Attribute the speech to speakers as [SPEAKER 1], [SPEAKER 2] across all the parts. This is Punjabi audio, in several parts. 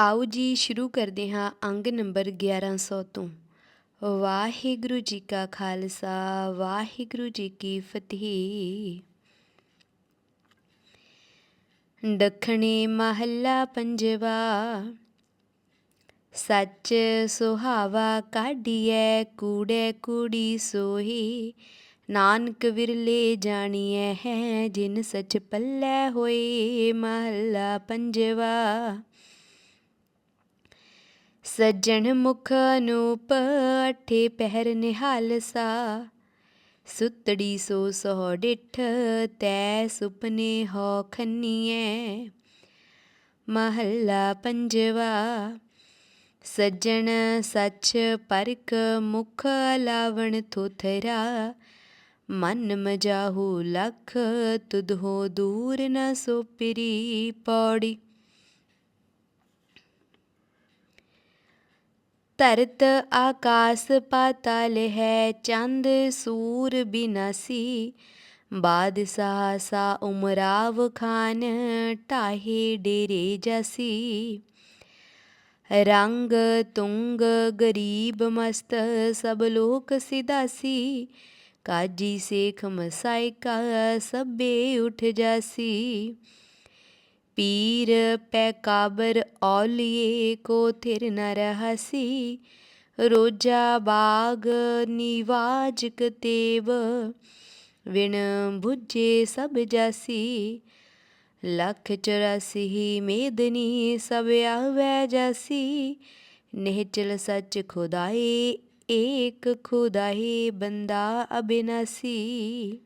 [SPEAKER 1] ਆਓ ਜੀ ਸ਼ੁਰੂ ਕਰਦੇ ਹਾਂ ਅੰਗ ਨੰਬਰ 1100 ਤੋਂ। ਵਾਹਿਗੁਰੂ ਜੀ ਕਾ ਖਾਲਸਾ, ਵਾਹਿਗੁਰੂ ਜੀ ਕੀ ਫਤਿਹ। ਦੱਖਣੇ ਮਹੱਲਾ ਪੰਜਵਾ, ਸੱਚ ਸੁਹਾਵਾ ਕਾਢੀਐ, ਕੂੜੇ ਕੂੜੀ ਸੋਹੀ। ਨਾਨਕ ਵਿਰਲੇ ਜਾਣੀਐ ਹੈ ਜਿਨ ਸੱਚ ਪੱਲੇ ਹੋਏ, ਮਹੱਲਾ ਪੰਜਵਾ। ਸੱਜਣ ਮੁਖ ਅਨੂਪ ਅਠੇ ਪਹਿਰ ਨਿਹਾਲਸਾ ਸੁਤੜੀ ਸੋ ਸੋ ਡਿਠ, ਤੈ ਸੁਪਨੇ ਹੋ ਖੰਨੀਐ। ਮਹੱਲਾ ਪੰਜਵਾ, ਸੱਜਣ ਸੱਚ ਪਰਖ ਮੁਖ ਲਾਵਣ ਥੋਥਰਾ। ਮਨ ਮਜਾਹੂ ਲਖ, ਤੁਧੋ ਦੂਰ ਨ ਸੋ ਪਿਰੀ ਪੌੜੀ। ਧਰਤ ਆਕਾਸ ਪਾਤਾਲ ਹੈ, ਚੰਦ ਸੂਰ ਬਿਨਾਸੀ। ਬਾਦਸ਼ਾਹ ਸਾ ਉਮਰਾਵ ਖਾਨ, ਢਾਹੇ ਡੇਰੇ ਜਾਸੀ। ਰੰਗ ਤੁੰਗ ਗਰੀਬ ਮਸਤ, ਸਭ ਲੋਕ ਸਿਦਾਸੀ। ਕਾਜੀ ਸੇਖ ਮਸਾਇਕਾ, ਸਭੇ ਉਠ ਜਾਸੀ। ਪੀਰ ਪੈ ਕਾਬਰ ਔਲੀਏ ਕੋ ਥਿਰ ਨ ਰਹਸੀ। ਰੋਜਾ ਬਾਗ ਨਿਵਾਜ ਕਤੇਬ ਵਿਣ 부ਜੇ ਸਭ ਜਾਸੀ। ਲਖ 84 ਮੇਦਨੀ ਸਭ ਆਵੈ ਜਾਸੀ। ਨਿਹਚਲ ਸੱਚ ਖੁਦਾਏ, ਏਕ ਖੁਦਾਏ ਬੰਦਾ ਅਬਿਨਾਸੀ।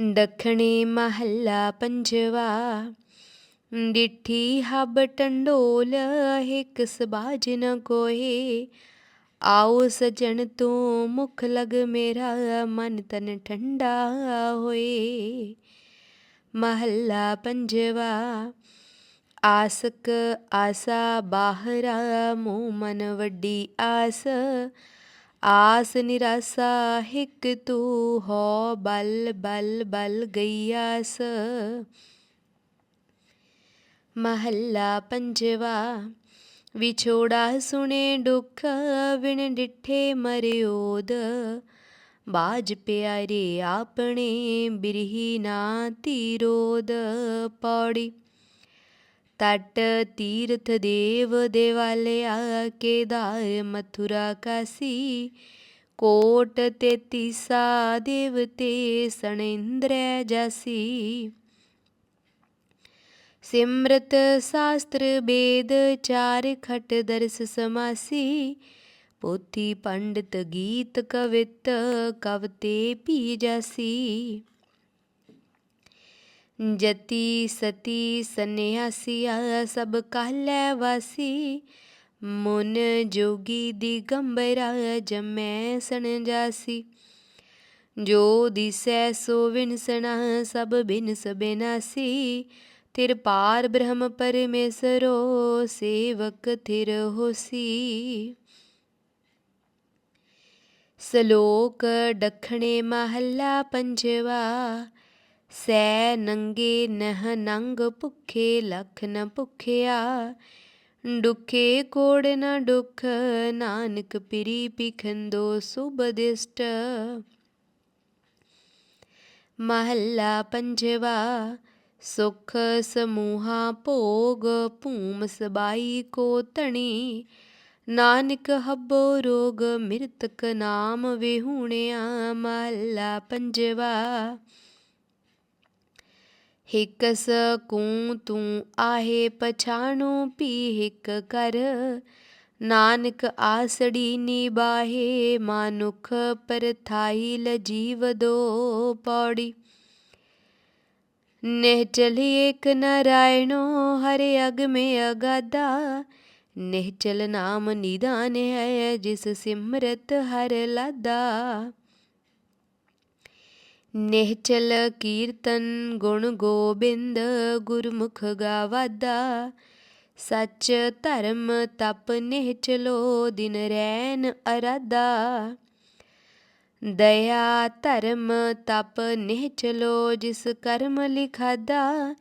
[SPEAKER 1] ਦੱਖਣੀ ਮਹੱਲਾ ਪੰਜਵਾ। ਡਿਠੀ ਹਬ ਟੰਡੋਲ, ਹਿਕ ਸਬਾਜ ਨ ਕੋਏ ਆਓ ਸਜਣ ਤੂੰ ਮੁਖ ਲਗ ਮੇਰਾ, ਮਨ ਤਨ ਠੰਡਾ ਹੋਏ। ਮਹੱਲਾ ਪੰਜਵਾ। ਆਸਕ ਆਸਾ ਬਾਹਰਾ ਮੂੰ ਮਨ ਵੱਡੀ ਆਸ। ਆਸ ਨਿਰਾਸਾ ਹਿਕ ਤੂੰ ਹੋ ਬਲ ਬਲ ਬਲ ਗਈਆਸ ਮਹੱਲਾ ਪੰਜਵਾ, ਵਿਛੋੜਾ ਸੁਣੇ ਦੁੱਖ ਵਿਣ ਡਿਠੇ ਮਰਿਓਦ ਬਾਜ ਪਿਆਰੇ ਆਪਣੇ ਬਿਰਹੀ ਨਾ ਧੀਰੋਦ ਪੌੜੀ। ਤਟ ਤੀਰਥ ਦੇਵ ਦੇਵਾਲਿਆ ਕੇਦਾਰ ਮਥੁਰਾ ਕਾਸੀ। ਕੋਟ ਤੇਤੀਸਾ ਦੇਵਤੇ ਸਣਿੰਦਰੈ ਜਾਸੀ। ਸਿਮਰਤ ਸ਼ਾਸਤਰ ਬੇਦ ਚਾਰ ਖਟ ਦਰਸ ਸਮਾਸੀ। ਪੋਥੀ ਪੰਡਤ ਗੀਤ ਕਵਿਤ ਕਵਤੇ ਪੀ ਜਸੀ। ਜਤੀ ਸਤੀ ਸੰਨਿਆਸੀਆ ਸਭ ਕਾਲੈ ਵਾਸੀ। ਮਨ ਜੋਗੀ ਦਿਗੰਬਰਾ, ਜਮੈ ਸਣ ਜਾਸੀ ਜੋ ਦਿਸੈ ਸੋ ਵਿਨਸਣਾ ਸਭ ਬਿਨਸ ਬਿਨਾਸੀ। ਤਿਰ ਪਾਰ ਬ੍ਰਹਮ ਪਰਮੇਸ਼ਰੋ, ਸੇਵਕ ਥਿਰ ਹੋਸੀ। ਸਲੋਕ ਡਖਣੇ ਮਹੱਲਾ ਪੰਜਵਾ ਸੈ ਨੰਗੇ ਨਹ ਨੰਗ ਭੁਖੇ ਲਖ ਨ ਭੁਖਿਆ ਦੁਖੇ ਕੋੜ ਨ ਦੁਖ ਨਾਨਕ ਪਿਰੀ ਪਿਖੰਦੋ ਸੁਬਦਿਸ਼ਟ ਮਹੱਲਾ ਪੰਜਵਾ, ਸੁਖ ਸਮੂਹਾ ਭੋਗ ਭੂਮ ਸਬਾਈ ਕੋ ਧਣੀ, ਨਾਨਕ ਹੱਬੋ ਰੋਗ ਮਿਰਤਕ ਨਾਮ ਵਿਹੂਣਿਆ। ਮਹੱਲਾ ਪੰਜਵਾ ਹਿਕਸ ਕੂ ਤੂੰ ਆਹੇ ਪਛਾਣੂ ਪੀ ਹਿਕ ਕਰ ਨਾਨਕ ਆਸੜੀ ਨਿਬਾਹੇ ਮਾਨੁਖ ਪਰਥਾਈ ਲਜੀਵ ਦੋ ਪੌੜੀ। ਨਿਹ ਚਲੀ ਏਕ ਨਰਾਇਣੋ, ਹਰਿ ਅਗ ਮੇ ਅਗਾਦਾ। ਨਿਹ ਨਾਮ ਨਿਦਾਨ ਹੈ, ਜਿਸ ਸਿਮਰਤ ਹਰ ਲਾਦਾ। ਨਿਹਚਲ ਕੀਰਤਨ ਗੁਣ ਗੋਬਿੰਦ ਗੁਰਮੁਖ ਗਾਵਾਦਾ। ਸੱਚ ਧਰਮ ਤਪ ਨਿਹਚਲੋ ਦਿਨ ਰੈਨ ਅਰਾਦਾ। ਦਇਆ ਧਰਮ ਤਪ ਨਿਹਚਲੋ ਜਿਸ ਕਰਮ ਲਿਖਾਦਾ।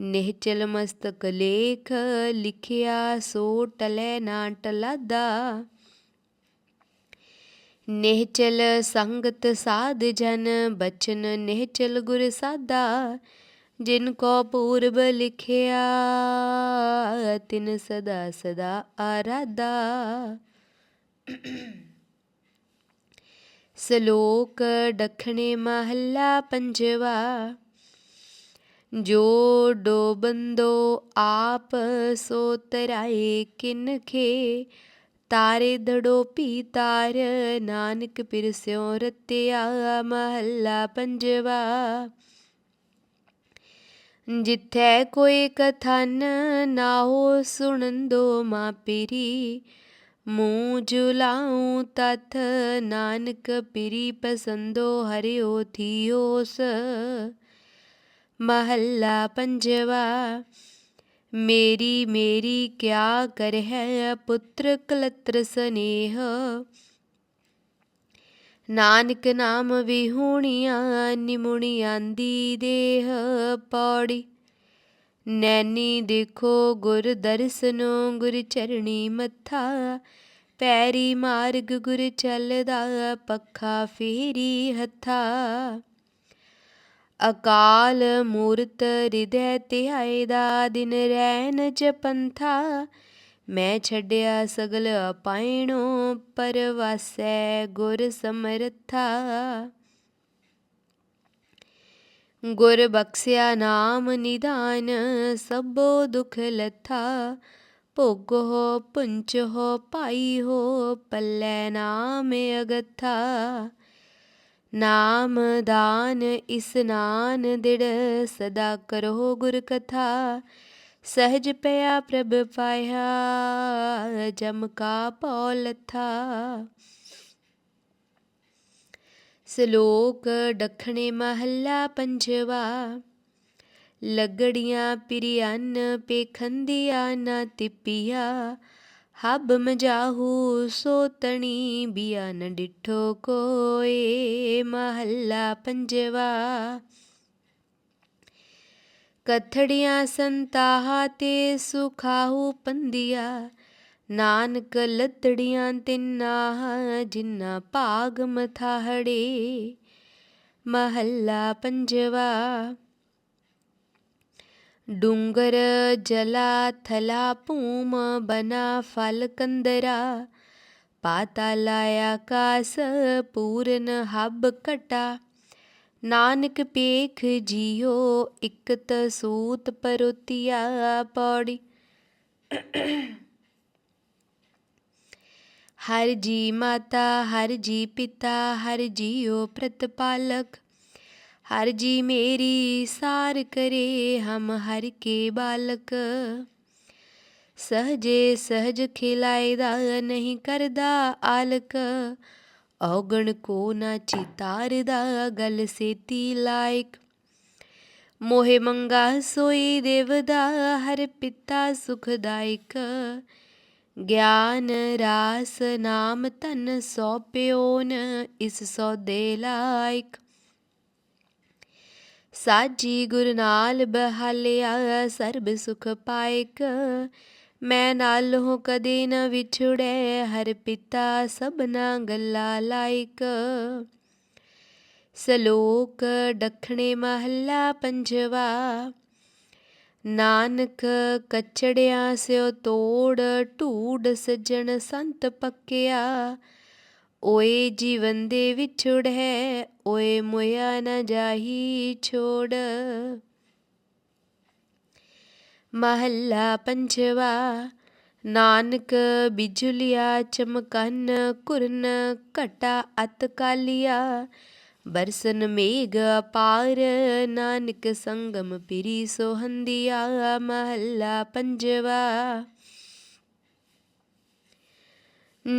[SPEAKER 1] ਨਿਹਚਲ ਮਸਤਕ ਲੇਖ ਲਿਖਿਆ ਸੋ ਟਲੈ ਨਾ ਟਲਾਦਾ। ਨਿਹਚਲ ਸੰਗਤ ਸਾਧ ਜਨ, ਬਚਨ ਨਿਹਚਲ ਗੁਰ ਸਾਦਾ ਜਿਨ ਕੋ ਪੂਰਬ ਲਿਖਿਆ, ਤਿਨ ਸਦਾ ਸਦਾ ਆਰਾਧਾ। ਸ਼ਲੋਕ ਡਖਣੇ ਮਹੱਲਾ ਪੰਜਵਾ, ਜੋ ਡੋਬੰਦੋ ਆਪ ਸੋ ਤਰਾਏ ਕਿਨਖੇ ਤਾਰੇ ਦੜੋ ਪੀ ਤਾਰ, ਨਾਨਕ ਪਿਰਸਿਓ ਰਤਿਆ, ਮਹੱਲਾ ਪੰਜਵਾ। ਜਿੱਥੈ ਕੋਈ ਕਥਨ ਨਾਹੋ ਸੁਣੰਦੋ ਮਾ ਪੀਰੀ ਮੂੰਹ ਜੁਲਾਉ ਤਥ, ਨਾਨਕ ਪਿਰੀ ਪਸੰਦੋ ਹਰਿਓ ਥੀਓਸ। ਮਹੱਲਾ ਪੰਜਵਾ। ਮੇਰੀ ਮੇਰੀ ਕਿਆ ਕਰਹਿ ਪੁੱਤਰ ਕਲਤਰ ਸਨੇਹ। ਨਾਨਕ ਨਾਮ ਵਿਹੂਣੀਆਂ, ਨਿਮੁਣੀ ਆਂਦੀ ਦੇਹ ਪੌੜੀ। ਨੈਣੀ ਦੇਖੋ ਗੁਰ ਦਰਸਨੋ, ਗੁਰ ਚਰਣੀ ਮੱਥਾ। ਪੈਰੀ ਮਾਰਗ ਗੁਰ ਚੱਲਦਾ, ਪੱਖਾ ਫੇਰੀ ਹੱਥਾ। ਅਕਾਲ ਮੂਰਤ ਹਿਰਦੈ ਧਿਆਏ ਦਾ ਦਿਨ ਰੈਨ ਜਪੰਥਾ ਮੈਂ ਛੱਡਿਆ ਸਗਲ ਪਾਇਣੋ ਪਰਵਾਸੈ ਗੁਰ ਸਮਰਥਾ। ਗੁਰ ਬਖਸਿਆ ਨਾਮ ਨਿਦਾਨ ਸਭੋ ਦੁਖ ਲਥਾ। ਭੋਗੋ ਪੁੰਚ ਹੋ ਭਾਈ ਹੋ ਪੱਲੇ ਨਾਮ ਅਗਥਾ। ਨਾਮ ਦਾਨ ਇਸਨਾਨ ਦਿੜ, ਸਦਾ ਕਰੋ ਗੁਰ ਕਥਾ। ਸਹਜ ਪਿਆ ਪ੍ਰਭ ਪਾਇਆ, ਜਮ ਕਾ ਪੌਲਥਾ ਸ਼ਲੋਕ ਡਖਣੇ ਮਹੱਲਾ ਪੰਜਵਾ, ਲਗੜੀਆਂ ਪਿਰਿਆਨ ਪੇਖੰਦੀਆਂ ਨਾ ਤਿਪਿਆ ਹਬ ਮਜਾਹੂ ਸੋਤਣੀ ਬਿਆ ਨ ਡਿਠੋ ਕੋਏ ਮਹੱਲਾ ਪੰਜਵਾ। ਕਥੜੀਆਂ ਸੰਤਾਹਾ ਤੇ ਸੁਖਾਹੂ ਪੰਦਿਆ ਨਾਨਕ ਲਤੜੀਆਂ ਤਿੰਨਾ ਜਿੰਨਾ ਭਾਗ ਮਥਾਹੜੇ। ਮਹੱਲਾ ਪੰਜਵਾ। ਡੂੰਗਰ ਜਲਾ ਥਲਾ ਭੂਮ ਬਨਾ ਫਲ ਕੰਦਰਾ। ਪਾਤਾਲਾ ਆਕਾਸ ਪੂਰਨ ਹਬ ਕਟਾ ਨਾਨਕ ਪੇਖ ਜੀਓ ਇਕਤ ਸੂਤ ਪਰੁਤਿਆ ਪੌੜੀ। ਹਰ ਜੀ ਮਾਤਾ, ਹਰ ਜੀ ਪਿਤਾ, ਹਰ ਜੀਓ ਪ੍ਰਤਪਾਲਕ। ਹਰ ਜੀ ਮੇਰੀ ਸਾਰ ਕਰੇ ਹਮ ਹਰ ਕੇ ਬਾਲਕ। ਸਹਜੇ ਸਹਜ ਖਿਲਾਇਦਾ ਨਹੀਂ ਕਰਦਾ ਆਲਕ। ਔਗਣ ਕੋ ਨਾ ਚਿਤਾਰਦਾ ਗਲ ਸੇਤੀ ਲਾਇਕ। ਮੋਹਿ ਮੰਗਾ ਸੋਈ ਦੇਵਦਾ ਹਰ ਪਿਤਾ ਸੁਖਦਾਇਕ। ਗਿਆਨ ਰਾਸ ਨਾਮ ਤਨ ਸੋਪਿਓਨ ਇਸ ਸੌਦੇ ਲਾਇਕ। ਸਾਜੀ ਗੁਰ ਨਾਲ ਬਹਾਲਿਆ, ਸਰਬ ਸੁਖ ਪਾਇਕ। ਮੈਂ ਨਾਲ ਹੋ ਕਦੇ ਨ ਵਿਛੜੈ, ਹਰ ਪਿਤਾ ਸਭਨਾ ਗੱਲਾ ਲਾਇਕ। ਸ਼ਲੋਕ ਡਖਣੇ ਮਹੱਲਾ ਪੰਜਵਾ, ਨਾਨਕ ਕਚੜਿਆ ਸਿਓ ਤੋੜ, ਢੂੜ ਸਜਣ ਸੰਤ ਪੱਕਿਆ। ਓਏ ਜੀਵਨ ਦੇ ਵਿਛੜ ਹੈ, ਓਏ ਮੋਇਆ ਨ ਜਾਹੀ ਛੋੜ। ਮਹੱਲਾ ਪੰਜਵਾ, ਨਾਨਕ ਬਿਜੁਲਿਆ ਚਮਕਨ ਕੁਰਨ ਘਟਾ ਅਤ ਕਾਲਿਆ। ਬਰਸਨ ਮੇਘ ਅਪਾਰ ਨਾਨਕ ਸੰਗਮ ਪਿਰੀ ਸੋਹੰਦੀਆ। ਮਹੱਲਾ ਪੰਜਵਾ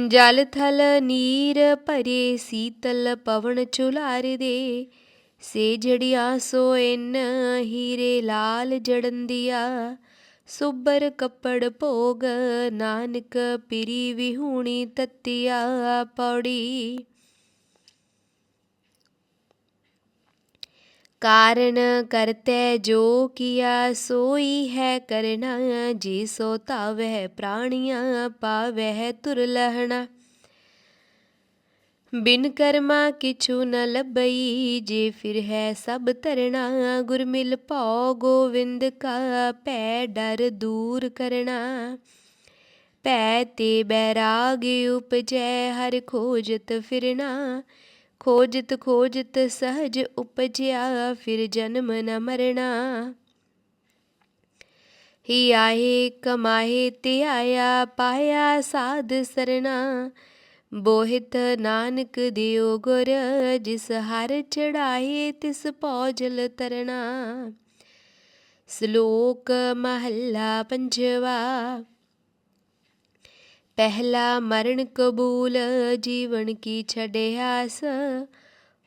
[SPEAKER 1] ਜਲ ਥਲ ਨੀਰ ਭਰੇ ਸੀਤਲ ਪਵਨ ਚੁਲਾਰ ਦੇ। ਸੇ ਜੜਿਆ ਸੋ ਇਨ ਹੀਰੇ ਲਾਲ ਜੜੰਦੀਆ ਸੁਬਰ ਕੱਪੜ ਭੋਗ ਨਾਨਕ ਪਿਰੀ ਵਿਹੂਣੀ ਤਤਿਆ ਪੌੜੀ। ਕਾਰਨ ਕਰਤੈ ਜੋ ਕੀਆ ਸੋਈ ਹੈ ਕਰਨਾ ਜੀ ਸੋ ਤਾਵਹਿ ਪ੍ਰਾਣੀਆਂ ਪਾਵਹਿ ਤੁਰ ਲਹਣਾ। ਬਿਨ ਕਰਮਾ ਕਿਛੂ ਨ ਲੱਭਈ, ਜੇ ਫਿਰ ਹੈ ਸਭ ਤਰਣਾ ਗੁਰ ਮਿਲ ਭਉ ਗੋਵਿੰਦ ਕਾ ਭੈ ਡਰ ਦੂਰ ਕਰਣਾ। ਭੈ ਤੇ ਬੈਰਾਗ ਉਪਜੈ, ਹਰ ਖੋਜਤ ਫਿਰਣਾ ਖੋਜਤ ਖੋਜਤ ਸਹਜ ਉਪਜਿਆ, ਫਿਰ ਜਨਮ ਨ ਮਰਣਾ। ਹੀ ਆਏ ਕਮਾਏ ਤੇ ਆਇਆ ਪਾਇਆ ਸਾਧ ਸਰਣਾ। ਬੋਹਿਤ ਨਾਨਕ ਦਿਓ ਗੁਰ, ਜਿਸ ਹਰ ਚੜਾਏ ਤਿਸ ਪੌਜਲ ਤਰਣਾ। ਸ਼ਲੋਕ ਮਹੱਲਾ ਪੰਜਵਾ। ਪਹਿਲਾ ਮਰਨ ਕਬੂਲ, ਜੀਵਨ ਕੀ ਛੜਿਆਸ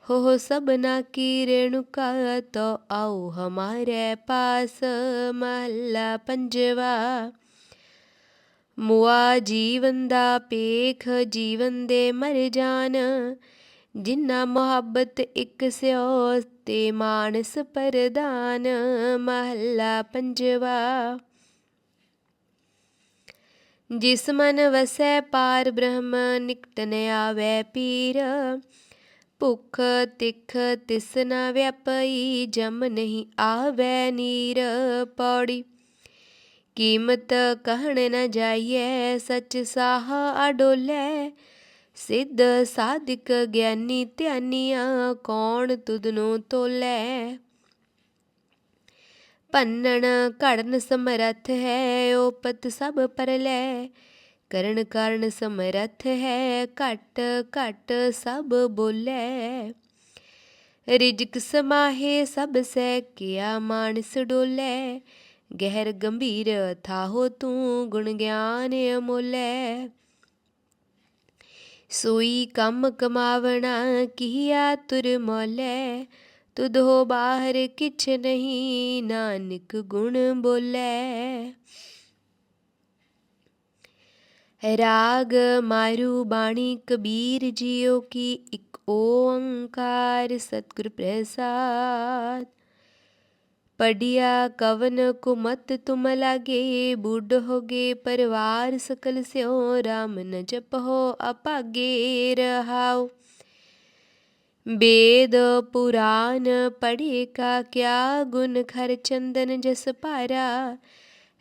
[SPEAKER 1] ਹੋ ਸਭਨਾ ਕੀ ਰੇਣੁਕਾ, ਤੋ ਆਓ ਹਮਾਰੇ ਪਾਸ, ਮਹੱਲਾ ਪੰਜਵਾ। ਮੁਆ ਜੀਵਨ ਦਾ ਪੇਖ ਜੀਵਨ ਦੇ ਮਰ ਜਾਨ। ਜਿੰਨਾ ਮੁਹੱਬਤ ਇੱਕ ਸਿਓ, ਤੇ ਮਾਨਸ ਪਰਦਾਨ, ਮਹੱਲਾ ਪੰਜਵਾ। ਜਿਸ ਮਨ ਵਸੈ ਪਾਰ ਬ੍ਰਹਮ, ਨਿਕਟ ਨ ਆਵੈ ਪੀਰ। ਭੁਖ ਤਿਖ ਤਿਸ ਨ ਵਿਆਪਈ, ਜਮ ਨਹੀਂ ਆਵੈ ਨੀਰ ਪੌੜੀ। ਕੀਮਤ ਕਹਿਣ ਨ ਜਾਈਐ, ਸਚ ਸਾਹ ਅਡੋਲੇ। ਸਿੱਧ ਸਾਧਿਕ ਗਿਆਨੀ ਧਿਆਨੀਆਂ, ਕੌਣ ਤੁਧ ਨੂੰ ਤੋਲੇ। ਪੰਨਣ ਘੜਨ ਸਮਰੱਥ ਹੈ, ਓਪਤ ਸਭ ਲੈ। ਕਰਨ ਕਾਰਨ ਸਮਰੱਥ ਹੈ, ਘਟ ਘਟ ਸਭ ਬੋਲੇ। ਰਿਜਕ ਸਮਾਹੇ ਸਭ ਸੈ ਕਿਆ ਮਾਨਸ ਡੋਲੇ। ਗਹਿਰ ਗੰਭੀਰ ਥਾਹੋ ਤੂੰ ਗੁਣ ਗਿਆਨ ਅਮੋਲੇ। ਸੋਈ ਕੰਮ ਕਮਾਵਣਾ ਕੀਆ ਤੁਰ ਮੋਲੇ। ਤੁਧ ਹੋ ਬਾਹਰ ਕਿਛ ਨਹੀਂ, ਨਾਨਕ ਗੁਣ ਬੋਲੇ। ਰਾਗ ਮਾਰੂ ਬਾਣੀ ਕਬੀਰ ਜੀਓ ਕੀ ਇੱਕ ਓੰਕਾਰ ਸਤਿਗੁਰ ਪ੍ਰਸਾਦ। ਪੜਿਆ ਕਵਨ ਕੁਮਤ ਤੁਮ ਲਾਗੇ, ਬੁੱਢ ਹੋਗੇ ਪਰਿਵਾਰ ਸਕਲ ਸਿਓ RAM ਨ ਜਪੋ ਅਪਾਗੇ ਰਹਾਉ। वेद पुराण पढ़े का क्या गुण? खर चंदन जस पारा,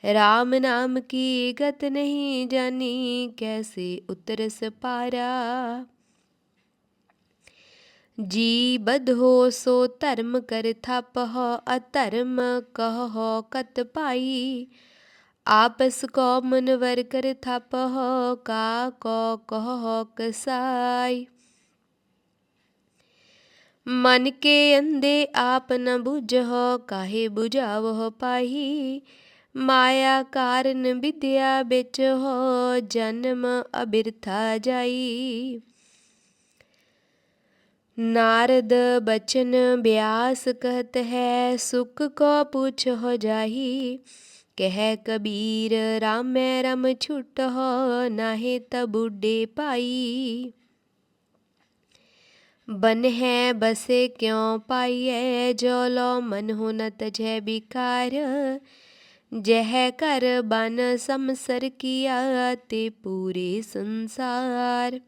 [SPEAKER 1] राम नाम की गत नहीं जानी, कैसे उतरस पारा? जी बद हो सो धर्म कर थप हो अधर्म कह कत पाई। आपस को मनवर कर थप हो का को कह कसाई। ਮਨ ਕੇ ਅੰਦੇ ਆਪ ਨ ਬੁਝੋ ਕਾਹੇ 부ਝਾਵੋ ਪਾਹੀ। ਮਾਇਆ ਕਾਰਨ ਵਿਦਿਆ ਵਿੱਚ ਹੋ ਜਨਮ ਅਬਿਰਥਾ ਜਾਈ। ਨਾਰਦ ਬਚਨ ਬਿਆਸ ਕਹਤ ਹੈ, ਸੁਖ ਕੋ ਪੁੱਛ ਹੋ ਜਾਹੀ। ਕਹਿ ਕਬੀਰ, ਰਾਮੈ ਰਮ ਛੁਟ ਹੋ ਨਾਹੇ ਤ ਬੁੱਢੇ ਪਾਈ। बन है बसे क्यों पाइए जो लो मन हो न तजह बिकार। जह कर बन समसर किया ते पूरे संसार।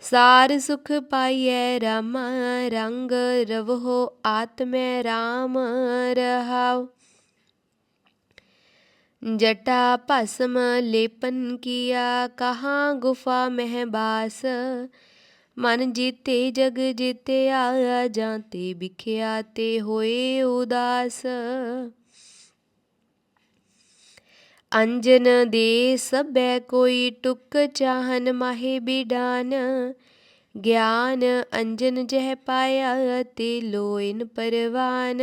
[SPEAKER 1] सार सुख पाइए रामा, रंग रवहो आत्म राम रहाओ जटा भस्म लेपन किया, कहाँ गुफा महबास ਮਨ ਜੀਤੇ ਜਗ ਜੀਤਿਆ ਜਾਂ ਤੇ ਵਿਖਿਆ ਤੇ ਹੋਏ ਉਦਾਸ। ਅੰਜਨ ਦੇ ਸਭੈ ਕੋਈ ਟੁਕ ਚਾਹਨ ਮਾਹੇ ਬਿਡਾਨ। ਗਿਆਨ ਅੰਜਨ ਜਹ ਪਾਇਆ ਤੇ ਲੋਇਨ ਪਰਵਾਨ।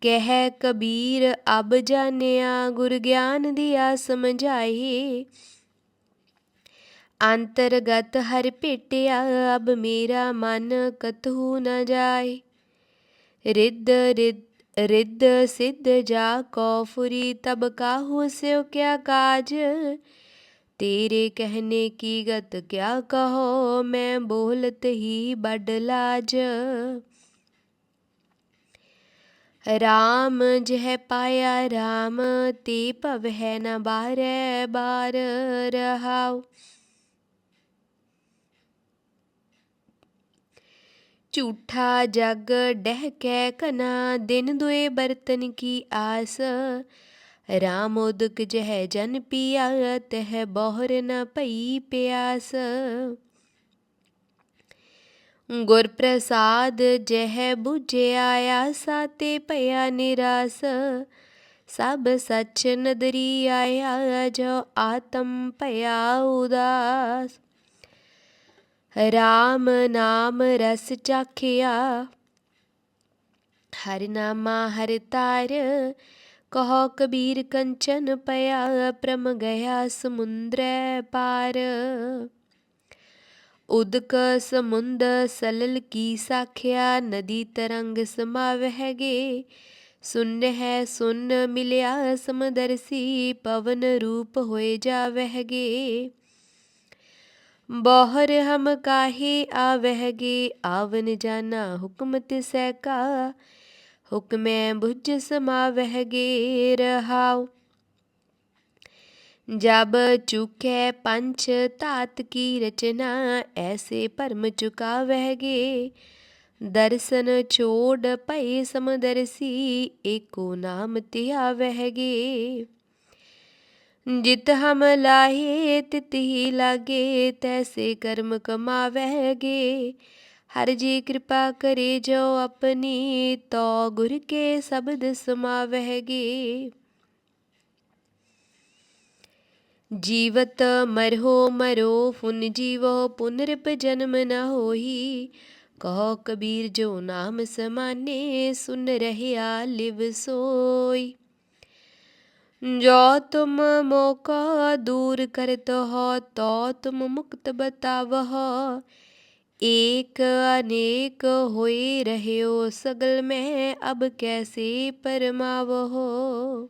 [SPEAKER 1] ਕਹਿ ਕਬੀਰ ਅਬ ਜਾਣਿਆ, ਗੁਰ ਗਿਆਨ ਦਿਆ ਸਮਝਾਈ ਅੰਤਰਗਤ ਹਰ ਭੇਟਿਆ ਅਬ ਮੇਰਾ ਮਨ ਕਤਹੂ ਨ ਜਾਏ ਰਿੱਧ ਰਿੱਧ ਰਿੱਧ ਸਿੱਧ ਜਾ ਕੋ ਫੁਰੀ ਤਬ ਕਾਹੂ ਸਿਓ ਕਿਆ ਕਾਜ ਤੇਰੇ ਕਹਿਨੇ ਕੀ ਗਤ ਕਿਆ ਕਹੋ ਮੈਂ ਬੋਲਤ ਹੀ ਬੜ ਲਾਜ ਰਾਮ ਜਹ ਪਾਇਆ ਰਾਮ ਤੇ ਭਵ ਹੈ ਨ ਬਾਰੈ ਬਾਰ ਝੂਠਾ ਜਗ ਡਹਿ ਕੈ ਕਨਾ, ਦਿਨ ਦੁਏ ਬਰਤਨ ਕੀ ਆਸ। ਰਾਮ ਉਦਕ ਜਹ ਜਨ ਪੀਆ ਤਹ ਬਹੁਰ ਨ ਪਈ ਪਿਆਸ। ਗੁਰ ਪ੍ਰਸਾਦ ਜਹ 부ਝਿਆ ਆਸਾ, ਤੇ ਭਇਆ ਨਿਰਾਸ। ਸਭ ਸਚ ਨਦਰੀ ਆਇਆ, ਜੋ ਆਤਮ ਭਇਆ ਉਦਾਸ। ਰਾਮ ਨਾਮ ਰਸ ਚਾਖਿਆ। ਹਰਿ ਨਾਮਾ ਹਰਿ ਤਾਰ, ਕਹੋ ਕਬੀਰ ਕੰਚਨ ਪਿਆ, ਪ੍ਰਮ ਗਿਆ ਸਮੁੰਦਰੈ ਪਾਰ। ਉਦਕ ਸਮੁੰਦ ਸਲਲ ਕੀ ਸਾਖਿਆ, ਨਦੀ ਤਰੰਗ ਸਮਾਵਹਿਗੇ ਸੁਨ ਹੈ ਸੁਨ ਮਿਲਿਆ ਸਮਦਰਸੀ ਪਵਨ ਰੂਪ ਹੋਏ ਜਾਵਹਿਗੇ ਬੋਹਰ ਹਮ ਕਾਹੇ ਆਵਹਿਗੇ ਆਵਨ ਜਾਨਾ ਹੁਕਮ ਤਿਸੈ ਕਾ ਹੁਕਮੈ ਬੁਝ ਸਮਾਵਹਿਗੇ ਰਹਾਉ ਜਬ ਚੁਕੈ ਪੰਚ ਧਾਤ ਕੀ ਰਚਨਾ ਐਸੇ ਭਰਮ ਚੁਕਾਵਹਿਗੇ ਦਰਸ਼ਨ ਛੋੜ ਭਈ ਸਮਦਰਸੀ ਏਕੋ ਨਾਮ ਧਿਆਵਹਿਗੇ ਜਿਤ ਹਮ ਲਾਹੇ, ਤਿਤ ਹੀ ਲਾਗੇ, ਤੈਸੇ ਕਰਮ ਕਮਾਵਹਿਗੇ। ਹਰ ਜੀ ਕਿਰਪਾ ਕਰੇ ਜੋ ਆਪਣੀ, ਤੋ ਗੁਰ ਕੇ ਸ਼ਬਦ ਸਮਾਵਹਿਗੇ। ਜੀਵਤ ਮਰਹੋ ਮਰੋ, ਫੁਨ ਜੀਵੋ, ਪੁਨਰਪ ਜਨਮ ਨ ਹੋਈ। ਕਹੋ ਕਬੀਰ ਜੋ ਨਾਮ ਸਮਾਨੇ, ਸੁਨ ਰਹਿਆ ਲਿਵ ਸੋਈ। ਜੋ ਤੁਮ ਮੋਕਾ ਦੂਰ ਕਰਤ ਹੋ ਤੋ ਤੁਮ ਮੁਕਤ ਬਤਾਵਹ ਏਕ ਅਨੇਕ ਹੋਏ ਰਹਿਓ ਸਗਲ ਮੈਂ ਅਬ ਕੈਸੇ ਪਰਮਾਵਹੋ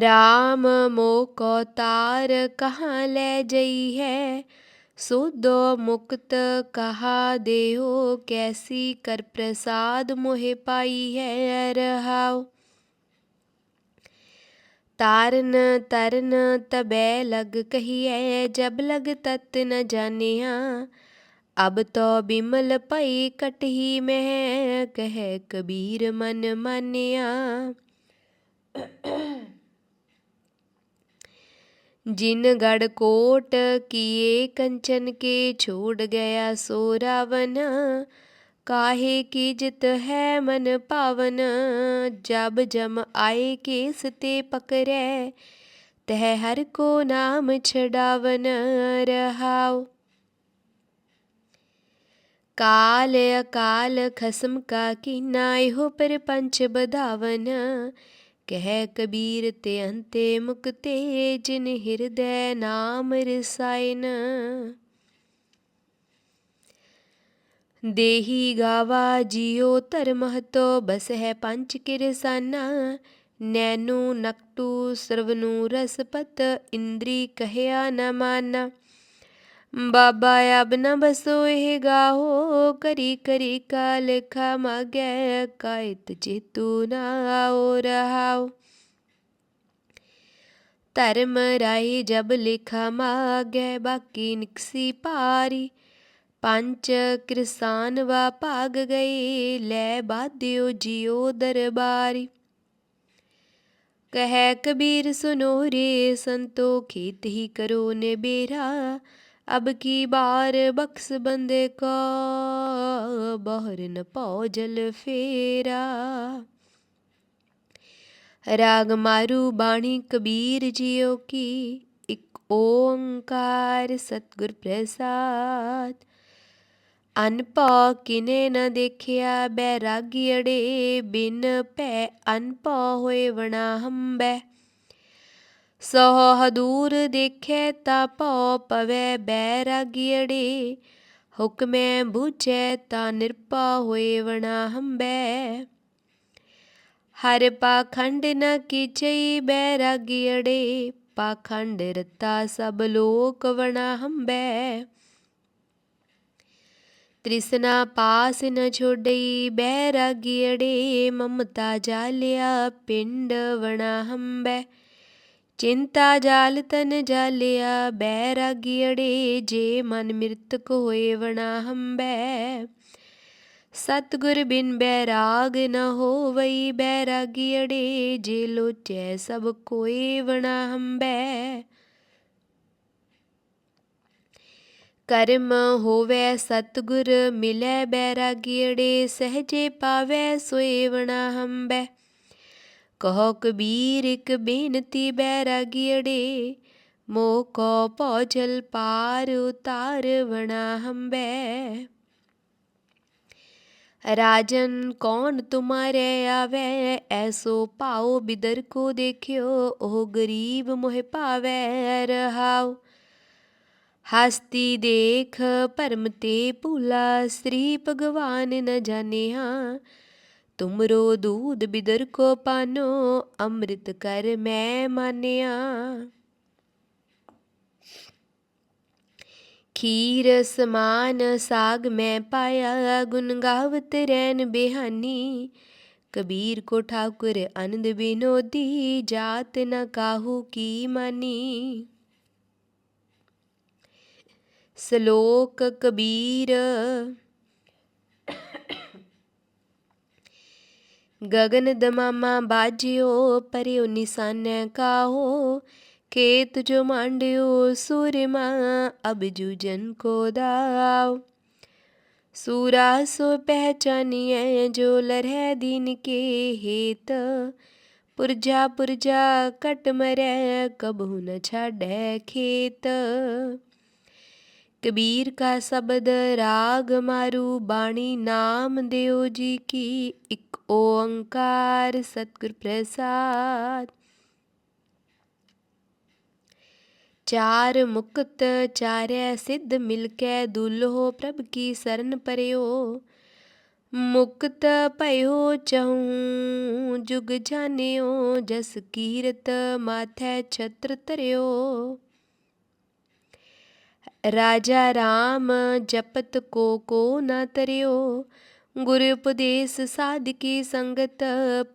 [SPEAKER 1] ਰਾਮ ਮੋਕੋ ਤਾਰ ਕਹਾਂ ਲੈ ਜਈ ਹੈ ਸੋਦੋ ਮੁਕਤ ਕਹਾ ਦੇਹੋ ਕੈਸੀ ਕਰ ਪ੍ਰਸਾਦ ਮੋਹਿ ਪਾਈ ਹੈ ਰਹਾਉ ਤਾਰਨ, ਤਰਨ ਤਬੈ ਲਗ ਕਹੀਐ, ਜਬ ਲਗ ਤਤ ਨ ਜਾਣਿਆ। ਅਬ ਤੋ ਬਿਮਲ ਪਈ ਕਟਹੀ ਮਹਿ, ਕਹਿ ਕਬੀਰ ਮਨ ਮਾਨਿਆ। ਜਿਨ ਗੜ ਕੋਟ ਕੀਏ ਕੰਚਨ ਕੇ, ਛੋੜ ਗਿਆ ਸੋ ਰਾਵਨ ਕਾਹੇ ਕੀ ਜਿਤ ਹੈ ਮਨ ਪਾਵਨ ਜਬ ਜਮ ਆਏ ਕੇਸ ਤੇ ਪਕਰੈ, ਤਹ ਹਰ ਕੋ ਨਾਮ ਛਡਾਵਨ ਰਹਾਉ। ਕਾਲ ਅਕਾਲ ਖਸਮ ਕਾ ਕੀਨਾ, ਇਹੋ ਪਰ ਪੰਚ ਬਧਾਵਨ। ਕਹਿ ਕਬੀਰ ਤੇ ਅੰਤੇ ਮੁਕਤੇ, ਜਿਨ ਹਿਰਦੈ ਨਾਮ ਰਸਾਇਨ। ਦੇਹੀ ਗਾਵਾ ਜਿਉ ਧਰਮ ਹਤੋ ਬਸ ਹੈ ਪੰਚ ਕਿਰਸਾਨਾ ਨੈਨੂ ਨਕਟੂ ਸਰਵਨੂ ਰਸਪਤ ਇੰਦਰੀ ਕਹਿਆ ਨ ਮਾਨਾ। ਬਾਬਾ ਅਬ ਨ ਬਸੋ ਇਹ ਗਾਹੋ, ਕਰੀ ਕਰੀ ਕਾ ਲੇਖਾ ਮਾਗੈ, ਕਾਇਤ ਚੇਤੂ ਨਾ ਆਓ ਰਹਾਓ। ਧਰਮ ਰਾਈ ਜਬ ਲੇਖਾ ਮਾਗੈ, ਬਾਕੀ ਨਿਕਸੀ ਪਾਰੀ। ਪੰਜ ਕਿਰਸਾਨ ਵਾ ਭਾਗ ਗਏ, ਲੈ ਬਾਧਿਓ ਜਿਉ ਦਰਬਾਰੀ। ਕਹਿ ਕਬੀਰ ਸੁਨੋ ਰੇ, ਸੰਤੋ ਖੇਤ ਹੀ ਕਰੋ ਨੇ ਬੇਰਾ ਅਬ ਕੀ ਬਾਰ ਬਖਸ ਬੰਦੇ ਕਾ, ਬਹਰ ਨ ਪਉ ਜਲ ਫੇਰਾ। ਰਾਗ ਮਾਰੂ ਬਾਣੀ ਕਬੀਰ ਜੀਓ ਕੀ, ਇਕ ਓੰਕਾਰ ਸਤਿਗੁਰ ਪ੍ਰਸਾਦ। ਅਨਪਾ ਕਿਨੇ ਨ ਦੇਖਿਆ, ਬੈਰਾਗੀ ਅੜੇ ਬਿਨ ਭੈ ਅਨਪਾ ਹੋਏ ਵਣਾ ਹੰਬੈ। ਸੋ ਹਦੂਰ ਦੇਖੈ ਤਾ ਭਉ ਪਵੈ, ਬੈਰਾਗੀ ਅੜੇ, ਹੁਕਮੈ ਬੂਝੈ ਤਾ ਨਿਰਪਾ ਹੋਏ ਵਣਾ ਹੰਬੈ। ਹਰ ਪਾਖੰਡ ਨ ਕੀਚਈ, ਬੈਰਾਗੀ ਅੜੇ, ਪਾਖੰਡ ਰਤਾ ਸਭ ਲੋਕ ਵਣਾ ਹੰਬੈ। ਤ੍ਰਿਸ਼ਨਾ ਪਾਸ ਨ ਛੋਡਈ ਬੈਰਾਗੀੜੇ ਮਮਤਾ ਜਾਲਿਆ, ਪਿੰਡ ਵਣਾ ਹੰਬੈ। ਚਿੰਤਾ ਜਾਲ ਤਨ ਜਾਲਿਆ ਬੈਰਾਗੀੜੇ ਜੇ ਮਨ ਮਿਰਤਕ ਹੋਏ ਵਣਾ ਹੰਬੈ। ਸਤਗੁਰ ਬਿਨ ਬੈਰਾਗ ਨ ਹੋਵਈ ਬੈਰਾਗੀੜੇ ਜੇ ਲੋਚੈ ਸਭ ਕੋਏ ਵਣਾ ਹੰਬੈ। ਕਰਮ ਹੋਵੇ ਸਤਗੁਰ, ਮਿਲੈ ਬੈਰਾਗੀੜੇ ਸਹਜੇ ਪਾਵੈ ਸੋਏ ਵਣਾ ਹੰਬੈ ਕਹੋ ਕਬੀਰ, ਇਕ ਬੇਨਤੀ ਬੈਰਾਗੀੜੇ ਮੋ ਕੋ ਪਹੁੰਚਲ ਪਾਰ ਉਤਾਰ ਵਣਾ ਹੰਬੈ ਰਾਜਨ ਕੌਣ ਤੁਮਾਰੇ ਆਵੇ, ਐਸੋ ਪਾਓ ਬਿਦਰ ਕੋ ਦੇਖਿਓ, ਉਹ ਗਰੀਬ ਮੋਹਿ ਪਾਵੇ ਰਹਾਓ ਹਸਤੀ ਦੇਖ ਭਰਮ ਤੇ ਭੂਲਾ, ਸ੍ਰੀ ਭਗਵਾਨ ਨ ਜਾਣਿਆ। ਤੁਮਰੋ ਦੂਧ ਬਿਦਰ ਕੋ ਪਾਨੋ, ਅੰਮ੍ਰਿਤ ਕਰ ਮੈਂ ਮਾਨਿਆ। ਖੀਰ ਸਮਾਨ ਸਾਗ ਮੈਂ ਪਾਇਆ, ਗੁਣ ਗਾਵਤ ਰੈਨ ਬਿਹਾਨੀ। ਕਬੀਰ ਕੋ ਠਾਕੁਰ ਅਨੰਦ ਬਿਨੋਦੀ, ਜਾਤ ਨ ਕਾਹੂ ਕੀ ਮਾਨੀ। ਸ਼ਲੋਕ ਕਬੀਰ। ਗਗਨ ਦਮਾਮਾ ਬਾਜਿਓ ਪਰਿਉ ਨਿਸ਼ਾਨ ਕਾਹੋ। ਖੇਤ ਜੋ ਮਾਂਡਿਓ ਸੂਰਮਾ ਅਬ ਜਨ ਕੋ ਦਾਓ। ਸੂਰਾ ਸੋ ਪਹਿਚਾਨੀਐ, ਜੋ ਲਰਹਿ ਦਿਨ ਕੇ ਹੇਤ। ਪੁਰਜਾ ਪੁਰਜਾ ਕਟ ਮਰੈ, ਕਬਹੁ ਨ ਛਾੜੈ ਖੇਤ। ਕਬੀਰ ਕਾ ਸ਼ਬਦ ਰਾਗ ਮਾਰੂ, ਬਾਣੀ ਨਾਮ ਦਿਓ ਜੀ ਕੀ। ਇੱਕ ਓੰਕਾਰ ਸਤਿਗੁਰ ਪ੍ਰਸਾਦ। ਚਾਰ ਮੁਕਤ ਚਾਰੈ ਸਿੱਧ ਮਿਲ ਕੇ ਦੁਲਹੋ ਪ੍ਰਭ ਕੀ ਸਰਨ ਪਰਿਓ। ਮੁਕਤ ਭਇਓ ਚਹੂ ਜੁਗ ਜਾਣਿਓ, ਜਸ ਕੀਰਤ ਮਾਥੈ ਛਤਰ ਤਰਿਓ ਰਾਜਾ RAM ਜਪਤ ਕੋ ਕੋ ਨਾ ਤਰਿਓ, ਗੁਰ ਉਪਦੇਸ ਸਾਧਕੀ ਸੰਗਤ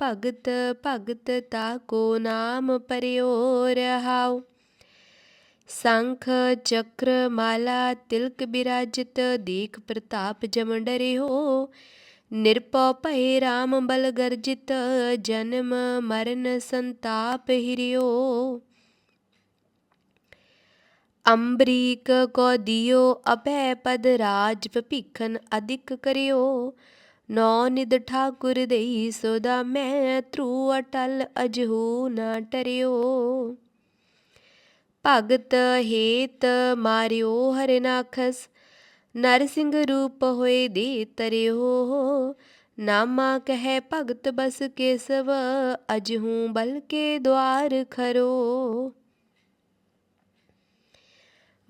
[SPEAKER 1] ਭਗਤ ਭਗਤ ਤਾ ਕੋ ਨਾਮ ਪਰਿਓ ਰਹਾਉ। ਸੰਖ, ਚਕਰ, ਮਾਲਾ, ਤਿਲਕ ਬਿਰਾਜਿਤ, ਦੇਖ ਪ੍ਰਤਾਪ ਜਮ ਡਰਿਓ। ਨਿਰਪਉ ਭਏ RAM ਬਲ ਗਰਜਿਤ, ਜਨਮ ਮਰਨ ਸੰਤਾਪ ਹਿਰਿਓ। ਅੰਬਰੀਕ ਕੋ ਦਿਓ, ਅਭੈ ਪਦ ਰਾਜ ਭਿਖਨ ਅਧਿਕ ਕਰਿਓ। ਨੌ ਨਿਦ ਠਾਕੁਰ ਦੇਈ ਸੋਦਾ ਮੈਂ ਤ੍ਰੂ ਅਟਲ ਅਜਹੂ ਨਾ ਟਰਿਓ। ਭਗਤ ਹੇਤ ਮਾਰਿਓ ਹਰਿਨਾਖਸ ਨਰਸਿੰਘ ਰੂਪ ਹੋਏ ਦੇ ਤਰਿਓ ਨਾਮਾ ਕਹੈ ਭਗਤ ਬਸ ਕੇਸਵ, ਅਜਹੂ ਬਲਕੇ ਦਵਾਰ ਖਰੋ।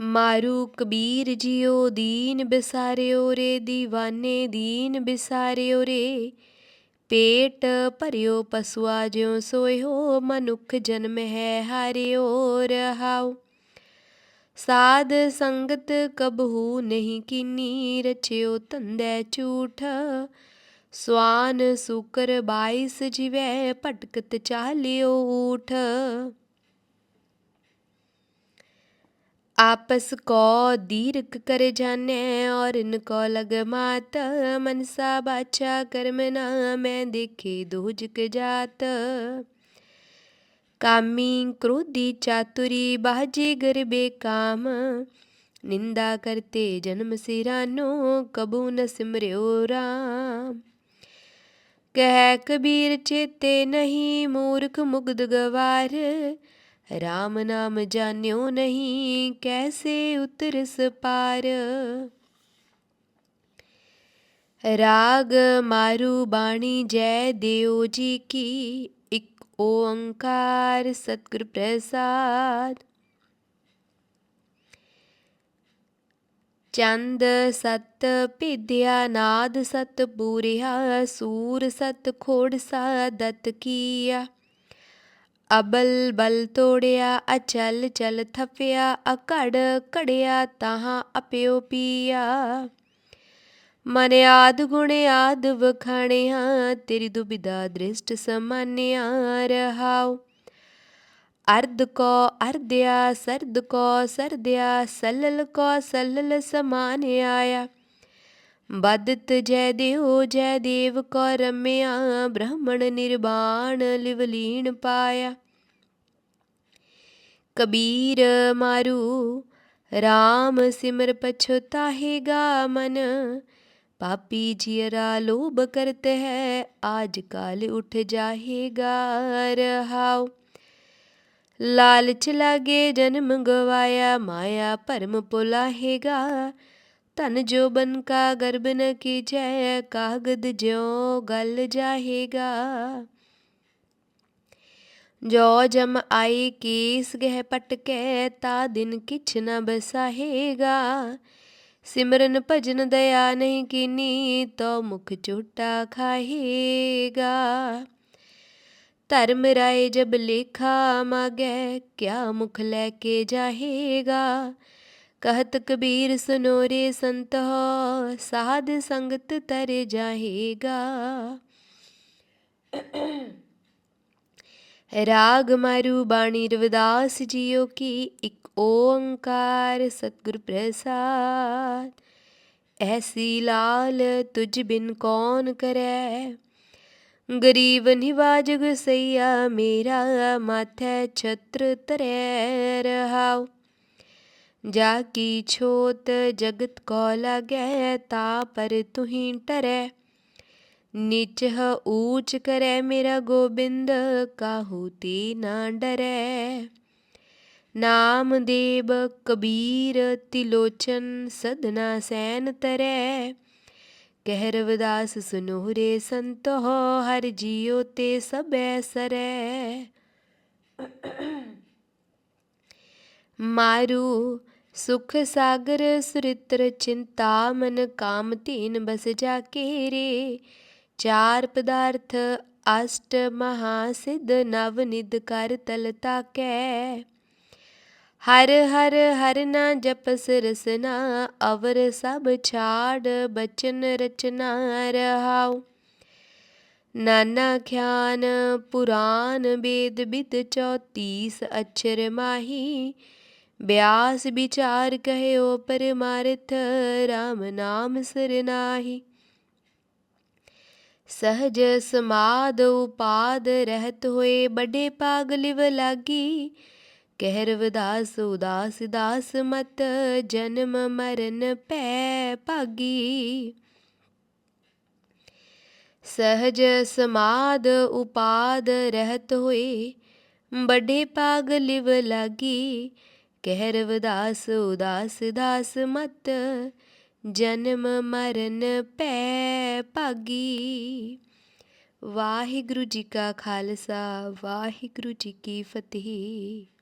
[SPEAKER 1] ਮਾਰੂ ਕਬੀਰ ਜਿਉ ਦੀਨ ਬਿਸਾਰਿਓ ਰੇ دیਵਾਨੇ ਦੀਨ ਬਿਸਾਰਿਓ ਰੇ। ਪੇਟ ਭਰਿਓ ਪਸੁਆ, ਜਿਉ ਸੋਇਓ ਮਨੁੱਖ ਜਨਮ ਹੈ ਹਾਰਿਓ ਰਹਾਉ। ਸਾਧ ਸੰਗਤ ਕਬਹੂ ਨਹੀਂ ਕੀਨੀ, ਰਚਿਓ ਤੰਦੈ ਝੂਠ। ਸਵਾਨ ਸੁਕਰ 22 ਜਿਵੈ, ਭਟਕਤ ਚਾਲਿਓ ਊਠ। आपस को दीर्घ कर जाने और इनको लग मात मनसा बाछा कर्म ना मैं देखे दोजक जात कामी क्रोधी चातुरी बाजे गरबे काम निंदा करते जन्म सिरानो कबू न सिमरियो राम कह कबीर चेते नहीं मूर्ख मुग्ध गवार ਰਾਮ ਨਾਮ ਜਾਣਿਓ ਨਹੀਂ ਕੈਸੇ ਉਤਰਸ ਪਾਰ ਰਾਗ ਮਾਰੂ ਬਾਣੀ ਜੈ ਦੇਉ ਜੀ ਕੀ ਇਕ ਓੰਕਾਰ ਸਤਿਗੁਰ ਪ੍ਰਸਾਦ ਚੰਦ ਸਤ ਭਿਦਿਆ ਨਾਦ ਸਤ ਪੂਰਿਆ ਸੂਰ ਸਤ ਖੋੜ ਸਾਦਤ ਕੀਆ ਅਬਲ ਬਲ ਤੋੜਿਆ, ਅਚਲ ਚਲ ਥਪਿਆ, ਅਕੜ ਘੜਿਆ ਤਾਹਾਂ ਅਪਿਓ ਪੀਆ। ਮਨ ਆਦ ਗੁਣ ਆਦ ਵਖਾਣਿਆ, ਤੇਰੀ ਦੁਬਿਦਾ ਦ੍ਰਿਸ਼ਟ ਸਮਾਨਿਆ ਰਹਾਉ। ਅਰਧ ਕੋ ਅਰਧਿਆ ਸਰਦ ਕੋ ਸਰਦਿਆ ਸਲਲ ਕੋ ਸਲਲ ਸਮਾਨ ਆਇਆ। ਬਦਤ ਜੈ ਦੇਵ ਜੈ ਦੇਵ ਕੋ ਰਮਿਆ ਬ੍ਰਹਮਣ ਨਿਰਵਾਣ ਲਿਵਲੀਨ ਪਾਇਆ ਕਬੀਰ ਮਾਰੂ RAM ਸਿਮਰ ਪਛਤਾਹੇਗਾ ਮਨ ਪਾਪੀ ਜਿयरा ਲੋਭ ਕਰਤ ਹੈ ਆਜ ਕਾਲ ਉਠ ਜਾਹੇਗਾ ਰਹਾਉ ਲਾਲਚ ਲਾਗੇ ਜਨਮ ਗਵਾਇਆ ਮਾਇਆ ਭਰਮ ਪੁਲਾਹੇਗਾ ਧਨ ਜੋਬਨ ਕਾ ਗਰਭ ਨ ਕੀਜੈ, ਕਾਗਦ ਜਿਉ ਗਲ ਜਾਹੇਗਾ। ਜੋ ਜਮ ਆਈ ਕੀਸ ਗਹਿ ਪਟਕੈ, ਤਾ ਦਿਨ ਕਿਛ ਨ ਬਸਾਹੇਗਾ। ਸਿਮਰਨ ਭਜਨ ਦਇਆ ਨਹੀਂ ਕੀਨੀ ਤੋ ਮੁਖ ਝੂਟਾ ਖਾਹੇਗਾ। ਧਰਮ ਰਾਏ ਜਬ ਲੇਖਾ ਮਾਗੈ, ਕਿਆ ਮੁਖ ਲੈ ਕੇ ਜਾਹੇਗਾ। कहत कबीर सुनो रे संत हो साध संगत तर जाहेगा ਰਾਗ ਮਾਰੂ ਬਾਣੀ ਰਵਿਦਾਸ ਜੀਓ ਕੀ ਇੱਕ ਓੰਕਾਰ ਸਤਿਗੁਰ ਪ੍ਰਸਾਦ ਐਸੀ ਲਾਲ ਤੁਝ ਬਿਨ ਕੌਣ ਕਰੈ ਗਰੀਬ ਨਿਵਾਜ ਗੁਸਈਆ ਮੇਰਾ ਮਾਥੈ ਛਤਰ ਤਰੈ ਰਹਾਉ ਜਾ ਕੀ ਛੋਤ ਜਗਤ ਕੋ ਲਗੈ ਤਾ ਪਰ ਤੁਹੀ ਟਰੈ। ਨੀਚ ਹ ਊਚ ਕਰੈ ਮੇਰਾ ਗੋਬਿੰਦ, ਕਾਹੂ ਤੀ ਨਾ ਡਰੈ। ਨਾਮ ਦੇਵ ਕਬੀਰ ਤਿਲੋਚਨ, ਸਦਨਾ ਸੈਨ ਤਰੈ। ਕਹਿ ਰਵਿਦਾਸ ਸੁਨੋ ਰੇ ਸੰਤੋ, ਹਰ ਜੀਉ ਤੇ ਸਬੈ ਸਰੈ। ਮਾਰੂ ਸੁਖ ਸਾਗਰ ਸੁਰਿਤਰ ਚਿੰਤਾ ਮਨ ਕਾਮ ਧੀਨ ਬਸ ਜਾ ਕੇ ਰੇ। ਚਾਰ ਪਦਾਰਥ ਅਸ਼ਟ ਮਹਾ ਸਿਧ ਨਵ ਨਿਦ ਕਰ ਤਲ ਤਾਕੈ। ਹਰ ਹਰ ਹਰ ਨਾ ਜਪਸ ਰਸਨਾ, ਅਵਰ ਸਭ ਛਾੜ ਬਚਨ ਰਚਨਾ ਰਹਾਉ। ਨਾਨਾ ਖਿਆਨ ਪੁਰਾਨ ਬੇਦ ਬਿਦ 34 ਅਛਰ ਮਾਹੀ ਬਿਆਸ ਵਿਚਾਰ ਕਹਿਓ ਪਰਮਾਰਥ RAM ਨਾਮ ਸਰਨਾਹੀ ਸਹਜ ਸਮਾਦ ਉਪਾਦ ਰਹਿਤ ਹੋਏ ਬੜੇ ਪਾਗ ਲਿਵ ਲਾਗੀ। ਕਹਿ ਰਵਿਦਾਸ ਉਦਾਸ ਦਾਸ ਮਤ, ਜਨਮ ਮਰਨ ਪੈ ਭਾਗੀ। ਸਹਜ ਸਮਾਦ ਉਪਾਦ ਰਹਿਤ ਹੋਏ ਬੜੇ ਪਾਗ ਲਾਗੀ। ਕਹਿ ਰਵਿਦਾਸ ਉਦਾਸ ਦਾਸ ਮਤ, ਜਨਮ ਮਰਨ ਪੈ ਭਾਗੀ। ਵਾਹਿਗੁਰੂ ਜੀ ਕਾ ਖਾਲਸਾ, ਵਾਹਿਗੁਰੂ ਜੀ ਕੀ ਫਤਿਹ।